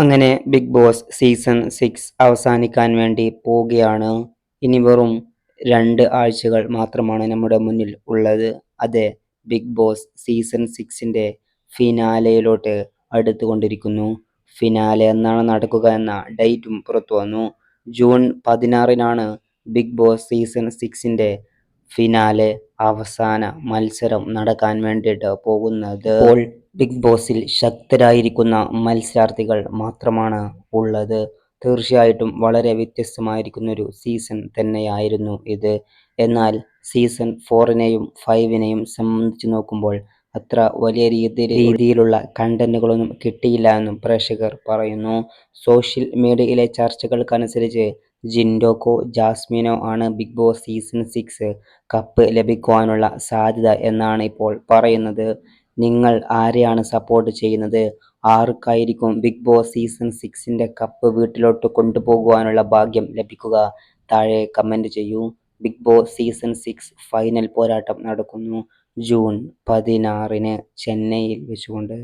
അങ്ങനെ big boss season six അവസാനിക്കാൻ വേണ്ടി പോവുകയാണ്. ഇനി വെറും രണ്ട് ആഴ്ചകൾ മാത്രമാണ് നമ്മുടെ മുന്നിൽ ഉള്ളത്. അതെ ബിഗ് ബോസ് സീസൺ സിക്സിന്റെ ഫിനാലയിലോട്ട് അടുത്തുകൊണ്ടിരിക്കുന്നു. ഫിനാലെ എന്നാണ് നടക്കുക എന്ന ഡേറ്റും പുറത്തു വന്നു. ജൂൺ പതിനാറിനാണ് ബിഗ് ബോസ് സീസൺ സിക്സിന്റെ ഫിനാലെ അവസാന മത്സരം നടക്കാൻ വേണ്ടിയിട്ട് പോകുന്നത്. അപ്പോൾ ബിഗ് ബോസിൽ ശക്തരായിരിക്കുന്ന മത്സരാർത്ഥികൾ മാത്രമാണ് ഉള്ളത്. തീർച്ചയായിട്ടും വളരെ വ്യത്യസ്തമായിരിക്കുന്ന ഒരു സീസൺ തന്നെയായിരുന്നു ഇത്. എന്നാൽ സീസൺ ഫോറിനെയും ഫൈവിനെയും സംബന്ധിച്ച് നോക്കുമ്പോൾ അത്ര വലിയ രീതിയിലുള്ള കണ്ടന്റുകളൊന്നും കിട്ടിയില്ല എന്നും പ്രേക്ഷകർ പറയുന്നു. സോഷ്യൽ മീഡിയയിലെ ചർച്ചകൾക്കനുസരിച്ച് ജിൻഡോക്കോ ജാസ്മിനോ ആണ് big boss season six cup ലഭിക്കുവാനുള്ള സാധ്യത എന്നാണ് ഇപ്പോൾ പറയുന്നത്. നിങ്ങൾ ആരെയാണ് സപ്പോർട്ട് ചെയ്യുന്നത്? ആർക്കായിരിക്കും ബിഗ് ബോസ് സീസൺ സിക്സിന്റെ കപ്പ് വീട്ടിലോട്ട് കൊണ്ടുപോകുവാനുള്ള ഭാഗ്യം ലഭിക്കുക? താഴെ കമന്റ് ചെയ്യൂ. Big Boss season six final പോരാട്ടം നടക്കുന്നു. ജൂൺ പതിനാറിന് ചെന്നൈയിൽ വെച്ചുകൊണ്ട്